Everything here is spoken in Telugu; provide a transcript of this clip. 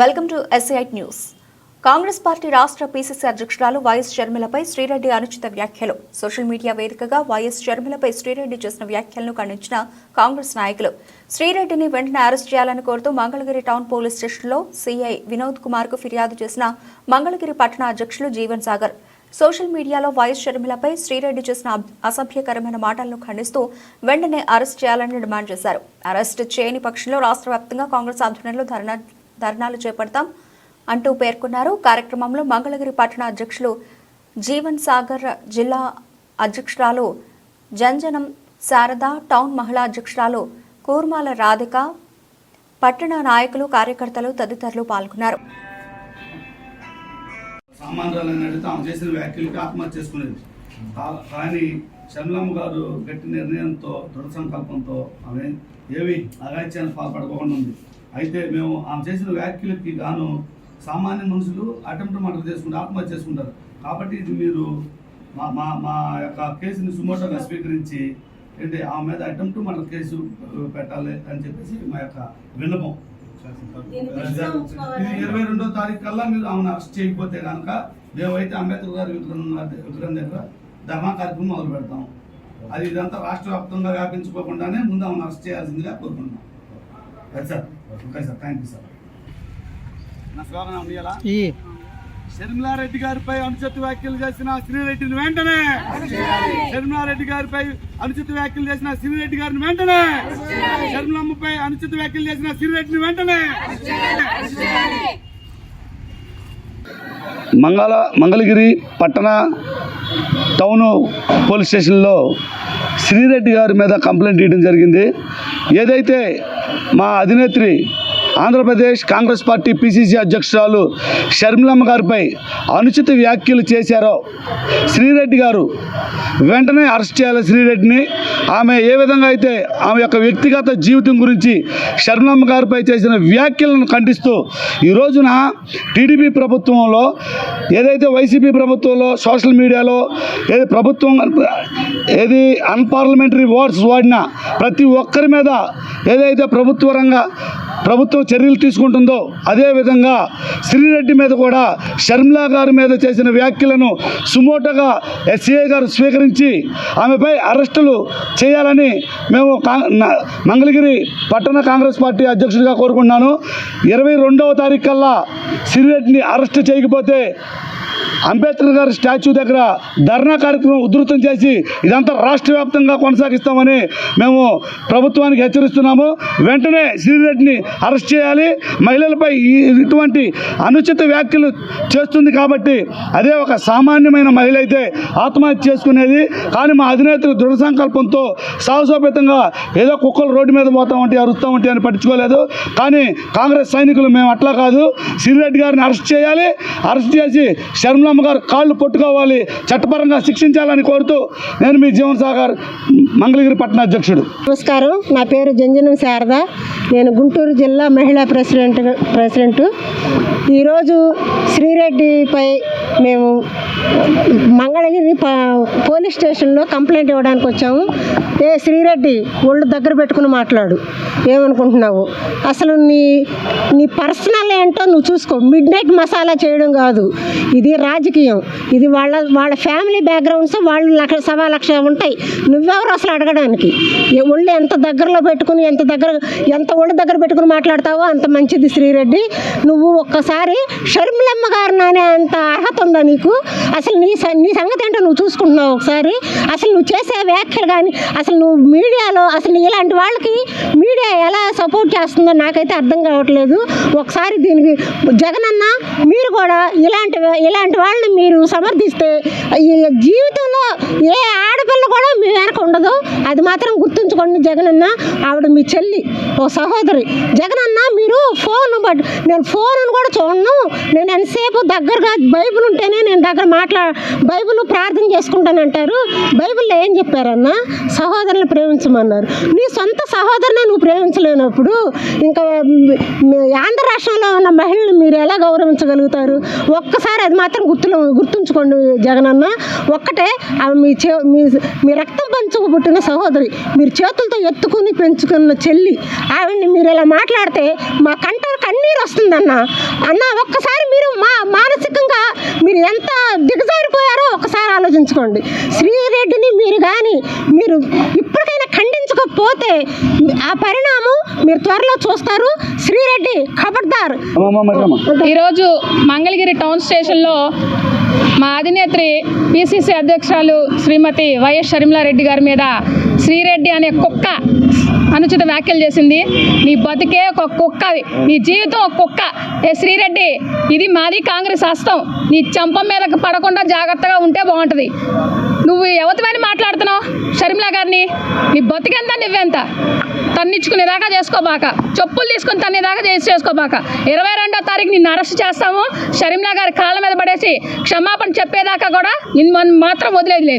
Welcome to SI news Congress party రాష్ట్ర పీసీసీ అధ్యక్షురాలు వైఎస్ షర్మిలపై శ్రీరెడ్డి అనుచిత వ్యాఖ్యలు. సోషల్ మీడియా వేదికగా వైఎస్ షర్మిలపై శ్రీరెడ్డి చేసిన వ్యాఖ్యలను ఖండించిన కాంగ్రెస్ నాయకులు. శ్రీరెడ్డిని వెంటనే అరెస్ట్ చేయాలని కోరుతూ మంగళగిరి టౌన్ పోలీస్ స్టేషన్లో సీఐ వినోద్ కుమార్కు ఫిర్యాదు చేసిన మంగళగిరి పట్టణ అధ్యక్షులు జీవన్ సాగర్. సోషల్ మీడియాలో వైఎస్ షర్మిలపై శ్రీరెడ్డి చేసిన అసభ్యకరమైన మాటలను ఖండిస్తూ వెంటనే అరెస్ట్ చేయాలని డిమాండ్ చేశారు. అరెస్ట్ చేయని పక్షంలో రాష్ట్ర వ్యాప్తంగా కాంగ్రెస్ ఆధ్వర్యంలో ధర్నా ధర్నాలు చేపడతాం అంటూ పేర్కొన్నారు. కార్యక్రమంలో మంగళగిరి పట్టణ అధ్యక్షులు జీవన్ సాగర్ జిల్లా అధ్యక్షురాలు జంజనం శారద టౌన్ మహిళా అధ్యక్షురాలు కూర్మాల రాధిక పట్టణ నాయకులు కార్యకర్తలు తదితరులు పాల్గొన్నారు. సామాన్యాలను అడిగితే ఆమె చేసిన వ్యాఖ్యలకి ఆత్మహత్య చేసుకునేది. కానీ షర్మిలమ్మ గారు గట్టి నిర్ణయంతో దృఢ సంకల్పంతో ఆమె ఏవి అగాత్యాన్ని పాల్పడుకోకుండా ఉంది. అయితే మేము ఆమె చేసిన వ్యాఖ్యలకి గాను సామాన్య మనుషులు అటెంప్ట్ మర్డర్ చేసుకుంటారు ఆత్మహత్య చేసుకుంటారు. కాబట్టి ఇది మీరు మా మా మా యొక్క కేసుని సుమోటోగా స్వీకరించి ఏంటి ఆమె మీద అటెంప్ట్ మర్డర్ కేసు పెట్టాలి అని చెప్పేసి మా యొక్క విన్నపం. ఇది ఇరవై రెండో తారీఖు కల్లా మీరు ఆమెను అరెస్ట్ చేయకపోతే కనుక మేమైతే అంబేద్కర్ గారి విగ్రహం విగ్రహం దగ్గర ధర్నా కార్యక్రమం మొదలు పెడతాం అది ఇదంతా రాష్ట్ర వ్యాప్తంగా వ్యాపించుకోకుండానే ముందు ఆమెను అరెస్ట్ చేయాల్సిందిగా కోరుకుంటున్నాం. Sir okay sir thank you sir నా ఉండాలా గారిపై అనుచిత వ్యాఖ్యలు చేసిన శ్రీరెడ్డిని వెంటనే! షర్మిలారెడ్డి గారిపై అనుచిత వ్యాఖ్యలు చేసిన శ్రీరెడ్డి గారిని వెంటనే! షర్మిలమ్మపై అనుచిత వ్యాఖ్యలు చేసిన శ్రీరెడ్డిని వెంటనే! మంగళ మంగళగిరి పట్టణ టౌను పోలీస్ స్టేషన్లో శ్రీరెడ్డి గారి మీద కంప్లైంట్ ఇవ్వడం జరిగింది. ఏదైతే మా అధినేత్రి ఆంధ్రప్రదేశ్ కాంగ్రెస్ పార్టీ పిసిసి అధ్యక్షురాలు షర్మిలమ్మ గారిపై అనుచిత వ్యాఖ్యలు చేశారో శ్రీరెడ్డి గారు. వెంటనే అరెస్ట్ చేయాలి శ్రీరెడ్డిని. ఆమె ఏ విధంగా అయితే ఆమె యొక్క వ్యక్తిగత జీవితం గురించి షర్మిలమ్మ గారిపై చేసిన వ్యాఖ్యలను ఖండిస్తూ ఈ రోజున టీడీపీ ప్రభుత్వంలో ఏదైతే వైసీపీ ప్రభుత్వంలో సోషల్ మీడియాలో ఏది ప్రభుత్వం ఏది అన్పార్లమెంటరీ వర్డ్స్ వాడినా ప్రతి ఒక్కరి మీద ఏదైతే ప్రభుత్వ రంగ ప్రభుత్వం చర్యలు తీసుకుంటుందో అదేవిధంగా శ్రీరెడ్డి మీద కూడా షర్మిలా గారి మీద చేసిన వ్యాఖ్యలను సుమోటగా ఎస్ఏ గారు స్వీకరించి ఆమెపై అరెస్టులు చేయాలని మేము మంగళగిరి పట్టణ కాంగ్రెస్ పార్టీ అధ్యక్షుడిగా కోరుకున్నాను ఇరవై రెండవ తారీఖు కల్లా శ్రీరెడ్డిని అరెస్ట్ చేయకపోతే అంబేద్కర్ గారి స్టాచ్యూ దగ్గర ధర్నా కార్యక్రమం ఉధృతం చేసి ఇదంతా రాష్ట్ర వ్యాప్తంగా కొనసాగిస్తామని మేము ప్రభుత్వానికి హెచ్చరిస్తున్నాము. వెంటనే శ్రీరెడ్డిని అరెస్ట్ చేయాలి. మహిళలపై ఈ- ఇటువంటి అనుచిత వ్యాఖ్యలు చేస్తుంది కాబట్టి అదే ఒక సామాన్యమైన మహిళ అయితే ఆత్మహత్య చేసుకునేది. కానీ మా అధినేతలు దృఢ సంకల్పంతో సాహసోపేతంగా ఏదో కుక్కలు రోడ్డు మీద పోతామంటే అరుస్తామంటే అని పట్టించుకోలేదు. కానీ కాంగ్రెస్ సైనికులు మేము అట్లా కాదు. శ్రీరెడ్డి గారిని అరెస్ట్ చేయాలి. అరెస్ట్ చేసి శర్మలమ్మ గారు కాళ్ళు పట్టుకోవాలి చట్టపరంగా శిక్షించాలని కోరుతూ నేను మీ జీవన్ సాగర్ మంగళగిరి పట్టణ అధ్యక్షుడు. నమస్కారం. నా పేరు జంజనం శారద. నేను గుంటూరు జిల్లా మహిళా ప్రెసిడెంట్ ప్రెసిడెంట్. ఈరోజు శ్రీరెడ్డిపై మేము మంగళగిరి పోలీస్ స్టేషన్లో కంప్లైంట్ ఇవ్వడానికి వచ్చాము. ఏ శ్రీరెడ్డి ఒళ్ళు దగ్గర పెట్టుకుని మాట్లాడు. ఏమనుకుంటున్నావు? అసలు నీ నీ పర్సనల్ ఏంటో నువ్వు చూసుకో. మిడ్ నైట్ మసాలా చేయడం కాదు. ఇది రాజకీయం. ఇది వాళ్ళ వాళ్ళ ఫ్యామిలీ బ్యాక్గ్రౌండ్స్ వాళ్ళు లక్ష సవా లక్ష ఉంటాయి. నువ్వెవరు అసలు అడగడానికి? ఏ ఒళ్ళు ఎంత దగ్గరలో పెట్టుకుని ఎంత దగ్గర ఎంత ఒళ్ళు దగ్గర పెట్టుకుని మాట్లాడతావో అంత మంచిది శ్రీరెడ్డి. నువ్వు ఒక్కసారి షర్మిలమ్మ గారిని అనే అంత అర్హత ఉందా నీకు? అసలు నీ నీ సంగతి ఏంటో నువ్వు చూసుకుంటున్నావు ఒకసారి. అసలు నువ్వు చేసే వ్యాఖ్యలు కానీ అసలు నువ్వు మీడియాలో అసలు ఇలాంటి వాళ్ళకి మీడియా ఎలా సపోర్ట్ చేస్తుందో నాకైతే అర్థం కావట్లేదు. ఒకసారి దీనికి జగనన్న మీరు కూడా ఇలాంటి ఇలాంటి వాళ్ళని మీరు సమర్థిస్తే ఈ జీవితంలో ఏ ఆడపిల్ల కూడా మీ వెనక ఉండదు. అది మాత్రం గుర్తుంచుకోండి జగనన్న ఆవిడ మీ చెల్లి ఓ సహోదరి. జగనన్న మీరు ఫోన్ బట్ నేను ఫోన్ కూడా చూడను. నేను ఎంతసేపు దగ్గరగా బైబిల్ ఉంటేనే నేను దగ్గర మాట్లా బైబిల్ ప్రార్థన చేసుకుంటానంటారు. బైబిల్లో ఏం చెప్పారన్నా? సహోదరులను ప్రేమించమన్నారు. నీ సొంత సహోదరుని నువ్వు ప్రేమించలేనప్పుడు ఇంకా ఆంధ్ర రాష్ట్రంలో ఉన్న మహిళలు మీరు ఎలా గౌరవించగలుగుతారు? ఒక్కసారి అది మాత్రం గుర్తులో గుర్తుంచుకోండి జగనన్న. ఒక్కటే ఆమె మీ చే మీ మీ రక్తం పంచుకు పుట్టిన సహోదరి మీరు చేతులతో ఎత్తుకుని పెంచుకున్న చెల్లి ఆవిడ్ని మీరు ఇలా మాట్లాడితే మా కంట కన్నీరు వస్తుందన్న. అన్న ఒక్కసారి మీరు మా మానసికంగా మీరు ఎంత దిగజారిపోయారో ఒకసారి ఆలోచించుకోండి. శ్రీరెడ్డిని మీరు కానీ మీరు ఇప్పటికైనా ఖండించకపోతే ఆ పరిణామం మీరు త్వరలో చూస్తారు. శ్రీరెడ్డి ఖబర్దార్ ఈరోజు మంగళగిరి టౌన్ స్టేషన్లో మా అధినేత్రి పిసిసి అధ్యక్షురాలు శ్రీమతి వైఎస్ షర్మిలారెడ్డి గారి మీద శ్రీరెడ్డి అనే కుక్క అనుచిత వ్యాఖ్యలు చేసింది. నీ బతికే ఒక కుక్క నీ జీవితం ఒక కుక్క. ఏ శ్రీరెడ్డి ఇది మాది కాంగ్రెస్ హస్తం. నీ చంప మీదకి పడకుండా జాగ్రత్తగా ఉంటే బాగుంటుంది. నువ్వు ఎవరిని మాట్లాడుతున్నావు షర్మిలా గారిని? నీ బతికెంత నువ్వెంత? తన్నిచ్చుకునేదాకా చేసుకోబాక. చెప్పులు తీసుకుని తన్నేదాకా చేసి చేసుకోబాక. ఇరవై రెండో తారీఖు నిన్ను అరెస్ట్ చేస్తాము. షర్మిలా గారి కాళ్ళ మీద పడేసి క్షమాపణ చెప్పేదాకా కూడా నిన్ను మనం మాత్రం వదిలేది లేదు.